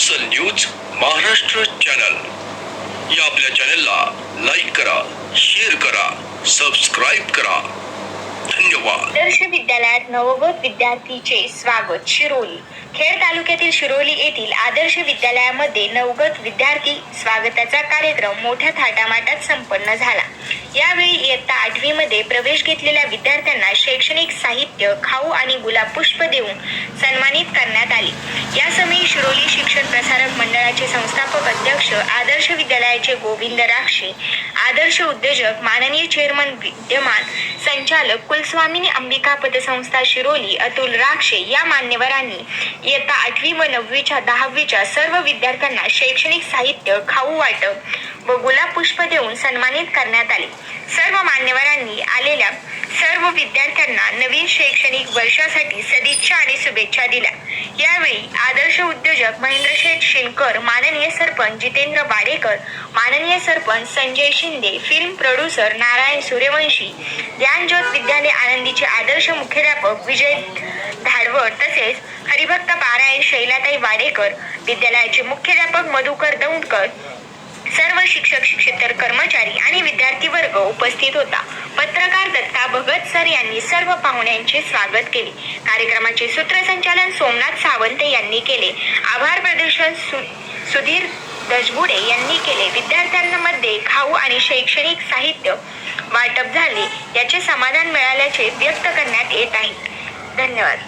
अस्सल news Maharashtra channel या आपल्या चॅनलला आदर्श विद्यालयात नवोगत विद्यार्थीचे स्वागत शिरोली. खेड तालुक्यातील शिरोली येथील आदर्श विद्यालयामध्ये नवगत विद्यार्थी स्वागताचा कार्यक्रम मोठ्या थाटामाटात संपन्न झाला. यावेळी इयत्ता आठवी मध्ये प्रवेश घेतलेल्या विद्यार्थ्यांना शैक्षणिक साहित्य खाऊ आणि गुलाब पुष्प देऊन सन्मानित करण्यात आले. यासमयी शिरोली शिक्षण प्रसारक मंडळाचे संस्थापक अध्यक्ष आदर्श विद्यालयाचे गोविंद राक्षे आदर्श उद्योजक माननीय चेअरमन विद्यमान संचालक कुलस्वामी कुलस्वामिनी अंबिका पतसंस्था शिरोली अतुल राक्षे या मान्यवरांनी इयत्ता आठवी व नववीच्या दहावीच्या सर्व विद्यार्थ्यांना शैक्षणिक साहित्य खाऊ वाटप व गुलाब पुष्प देऊन सन्मानित करण्यात आले. सर्व मान्यवरांनी आलेल्या सर्व विद्यार्थ्यांना नवीन शैक्षणिक वर्षासाठी सदिच्छा आणि शुभेच्छा दिल्या. यावेळी आदर्श उद्योजक महेंद्र शेठ शिलकर माननीय सरपंच जितेंद्र वाडेकर माननीय सरपंच संजय शिंदे फिल्म प्रोड्युसर नारायण सूर्यवंशी ज्ञानज्योत विद्यालय आनंदीचे आदर्श मुख्याध्यापक विजय धाडवड तसेच हरिभक्त पारायण शैलाताई वाडेकर विद्यालयाचे मुख्याध्यापक मधुकर दौंडकर सर्व शिक्षक शिक्षेतर कर्मचारी आणि विद्यार्थी वर्ग उपस्थित होता. पत्रकार दत्ता भगत सर यांनी सर्व पाहुण्यांचे स्वागत केले. कार्यक्रमाचे सूत्रसंचालन सोमनाथ सावंत यांनी केले. आभार प्रदर्शन सु- सुधीर दशबुडे यांनी केले. विद्यार्थ्यांमध्ये खाऊ आणि शैक्षणिक साहित्य वाटप झाले. याचे समाधान मिळाल्याचे व्यक्त करण्यात येत आहे. धन्यवाद.